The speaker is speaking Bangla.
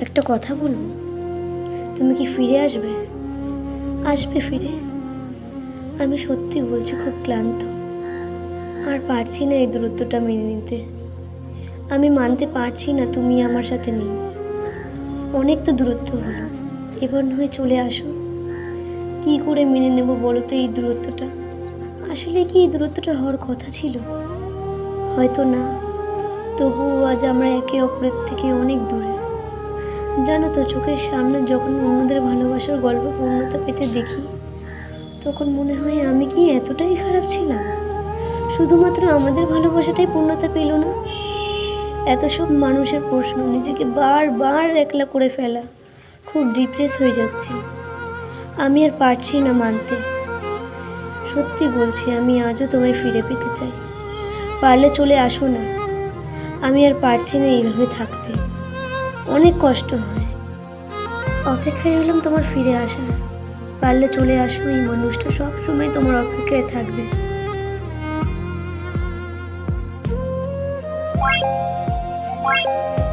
একটা কথা বলব? তুমি কি ফিরে আসবে? আসবে ফিরে? আমি সত্যি বলছি, খুব ক্লান্ত। আর পারছি না এই দূরত্বটা মেনে নিতে। আমি মানতে পারছি না তুমি আমার সাথে নেই। অনেক তো দূরত্ব হলো। এবার নয় চলে আসো। কি করে মেনে নেব বলো তো এই দূরত্বটা? আসলে কি এই দূরত্বটা হওয়ার কথা ছিল? হয়তো না। তবুও আজ আমরা একে অপরের থেকে অনেক দূরে। জানো তো, চোখের সামনে যখন অন্যদের ভালোবাসার গল্প পূর্ণতা পেতে দেখি, তখন মনে হয় আমি কি এতটাই খারাপ ছিলাম? শুধুমাত্র আমাদের ভালোবাসাটাই পূর্ণতা পেল না? এত সব মানুষের প্রশ্ন, নিজেকে বারবার একলা করে ফেলা, খুব ডিপ্রেস হয়ে যাচ্ছি। আমি আর পারছি না মানতে। সত্যি বলছি, আমি আজও তোমায় ফিরে পেতে চাই। পারলে চলে আসো না। আমি আর পারছি না এইভাবে থাকতে। অনেক কষ্ট হয় অপেক্ষায় রইলাম তোমার ফিরে আসার পারলে চলে আসো, এই মানুষটা সব সময় তোমার অপেক্ষায় থাকবে Bye.